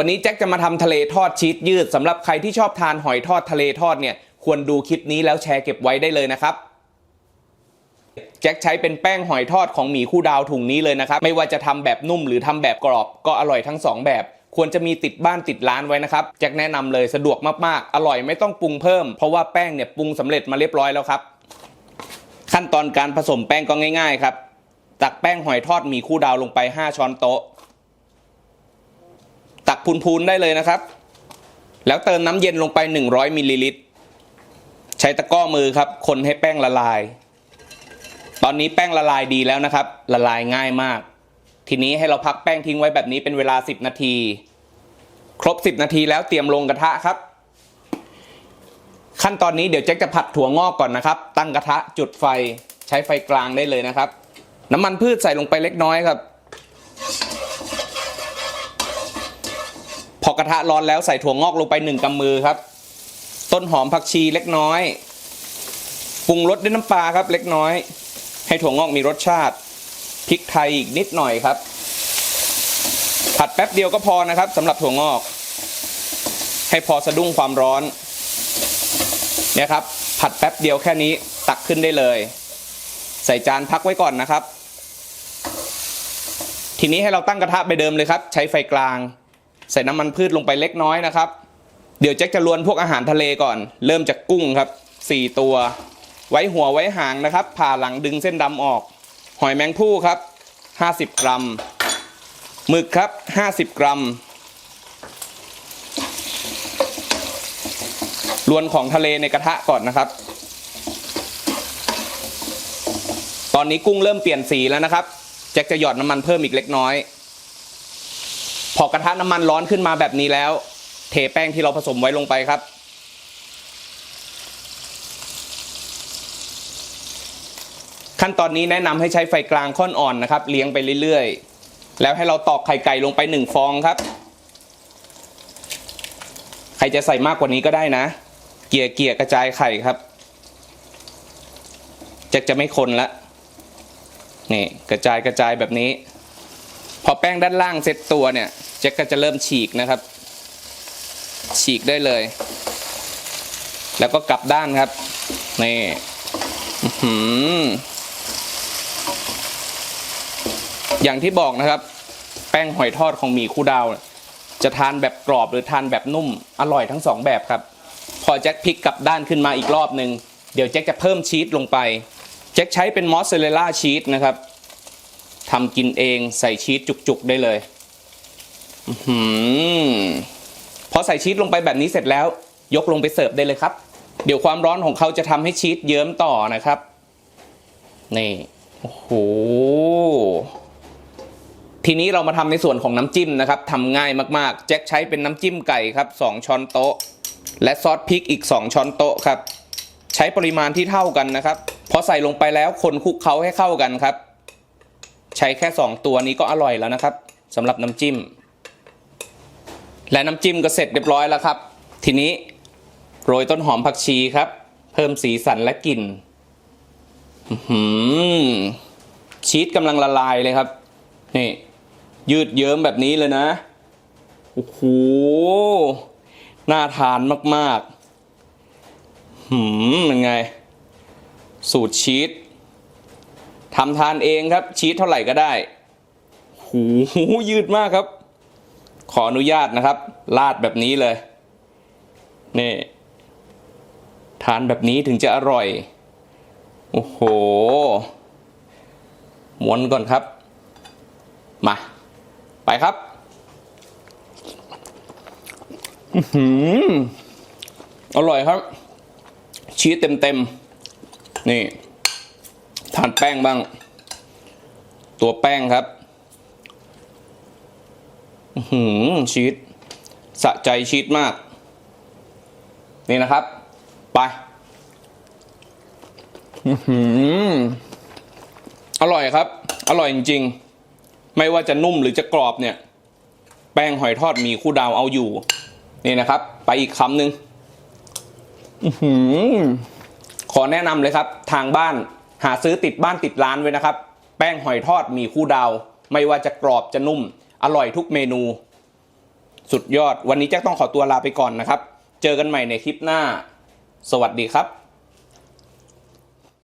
วันนี้แจ็คจะมาทำทะเลทอดชีสยืดสำหรับใครที่ชอบทานหอยทอดทะเลทอดเนี่ยควรดูคลิปนี้แล้วแชร์เก็บไว้ได้เลยนะครับแจ็คใช้เป็นแป้งหอยทอดของหมีคู่ดาวถุงนี้เลยนะครับ ไม่ว่าจะทำแบบนุ่มหรือทำแบบกรอบก็อร่อยทั้งสองแบบ ควรจะมีติดบ้านติดร้านไว้นะครับแจ็คแนะนำเลยสะดวกมากๆ อร่อยไม่ต้องปรุงเพิ่ม เพราะว่าแป้งเนี่ยปรุงสำเร็จมาเรียบร้อยแล้วครับ ขั้นตอนการผสมแป้งก็ง่าย ๆ ครับตักแป้งหอยทอดหมีคู่ดาวลงไป 5 ช้อนโต๊ะ พูนๆได้เลยนะครับ แล้วเติมน้ำเย็นลงไป 100มิลลิลิตรใช้ตะก้อมือครับ คนให้แป้งละลาย ตอนนี้แป้งละลายดีแล้วนะครับ ละลายง่ายมาก ทีนี้ให้เราพักแป้งทิ้งไว้แบบนี้เป็นเวลา 10 นาที ครบ 10 นาทีแล้วเตรียมลงกระทะครับ ขั้นตอนนี้เดี๋ยวแจ็คจะผัดถั่วงอกก่อนนะครับ ตั้งกระทะจุดไฟใช้ไฟกลางได้เลยนะครับ น้ำมันพืชใส่ลงไปเล็กน้อยครับ พอกระทะร้อนแล้วใส่ถั่วงอกลงไปหนึ่งกำมือครับ ต้นหอมผักชีเล็กน้อยปรุงรสด้วยน้ำปลาครับ เล็กน้อย ให้ถั่วงอกมีรสชาติพริกไทยอีกนิดหน่อยครับ ผัดแป๊บเดียวก็พอนะครับสำหรับถั่วงอก ให้พอสะดุ้งความร้อนเนี่ยครับ ผัดแป๊บเดียวแค่นี้ตักขึ้นได้เลย ใส่จานพักไว้ก่อนนะครับ ทีนี้ให้เราตั้งกระทะไปเดิมเลยครับ ใช้ไฟกลาง ใส่น้ำมันพืชลงไปเล็กน้อยนะครับ เดี๋ยวแจ็คจะลวนพวกอาหารทะเลก่อน เริ่มจากกุ้งครับ 4 ตัว ไว้หัวไว้หางนะครับ ผ่าหลังดึงเส้นดำออก หอยแมงผู้ครับ 50 กรัม หมึกครับ 50 กรัม ลวนของทะเลในกระทะก่อนนะครับ ตอนนี้กุ้งเริ่มเปลี่ยนสีแล้วนะครับ แจ็คจะหยอดน้ำมันเพิ่มอีกเล็กน้อย พอกระทะน้ำมันร้อนขึ้นมาแบบนี้แล้ว เทแป้งที่เราผสมไว้ลงไปครับ ขั้นตอนนี้แนะนำให้ใช้ไฟกลางค่อนอ่อนนะครับ เลี้ยงไปเรื่อยๆ แล้วให้เราตอกไข่ไก่ลงไปหนึ่งฟองครับ ใครจะใส่มากกว่านี้ก็ได้นะ เกี่ยเกี่ยกระจายไข่ครับจ็คจะไม่คนละนี่กระจายกระจายแบบนี้ พอแป้งด้านล่างเซ็ตตัวเนี่ยแจ็คก็จะเริ่มฉีกนะครับ ฉีกได้เลย แล้วก็กลับด้านครับนี่อื้อหือย่างที่บอกนะครับ แป้งหอยทอดของหมีคู่ดาว จะทานแบบกรอบหรือทานแบบนุ่ม อร่อยทั้งสองแบบครับ พอแจ็คพลิกกลับด้านขึ้นมาอีกรอบหนึ่งเดี๋ยวแจ็คจะเพิ่มชีสลงไป แจ็คใช้เป็นมอสซาเรลล่าชีสนะครับ ทำกินเองใส่ชีสจุกๆได้เลยอื้อหือพอใส่ชีสลงไปแบบนี้เสร็จแล้ว ยกลงไปเสิร์ฟได้เลยครับ เดี๋ยวความร้อนของเขาจะทำให้ชีสเยิ้มต่อนะครับ นี่ โอ้โห ทีนี้เรามาทำในส่วนของน้ำจิ้มนะครับทำง่ายมากๆ แจ็คใช้เป็นน้ำจิ้มไก่ครับ2ช้อนโต๊ะ และซอสพริกอีก2ช้อนโต๊ะครับ ใช้ปริมาณที่เท่ากันนะครับ พอใส่ลงไปแล้วคนคลุกเคล้าให้เข้ากันครับ ใช้แค่ 2 ตัวนี้ก็อร่อยแล้วนะครับสำหรับน้ำจิ้ม และน้ำจิ้มก็เสร็จเรียบร้อยแล้วครับ ทีนี้โรยต้นหอมผักชีครับ เพิ่มสีสันและกลิ่นหือชีสกำลังละลายเลยครับนี่ยืดเยิ้มแบบนี้เลยนะโอ้โหน่าทานมากๆหืมเป็นไง สูตรชีส ทำทานเองครับ ชีสเท่าไหร่ก็ได้หูยืดมากครับ ขออนุญาตนะครับลาดแบบนี้เลยนี่ทานแบบนี้ถึงจะอร่อย โอ้โหม้วนก่อนครับ มา ไปครับอือหืออร่อยครับ ชีสเต็มๆ นี่ ทานแป้งบ้าง ตัวแป้งครับหือชีสสะใจชีสมาก นี่นะครับ ไปอือหืออร่อยครับ อร่อยจริง ๆ ไม่ว่าจะนุ่มหรือจะกรอบเนี่ย แป้งหอยทอดมีคู่ดาวเอาอยู่ นี่นะครับ ไปอีกคำหนึ่งอือหือขอแนะนำเลยครับ ทางบ้าน หาซื้อติดบ้านติดร้านไว้นะครับ แป้งหอยทอดมีคู่ดาว ไม่ว่าจะกรอบจะนุ่ม อร่อยทุกเมนู สุดยอดวันนี้แจ็คต้องขอตัวลาไปก่อนนะครับ เจอกันใหม่ในคลิปหน้า สวัสดีครับ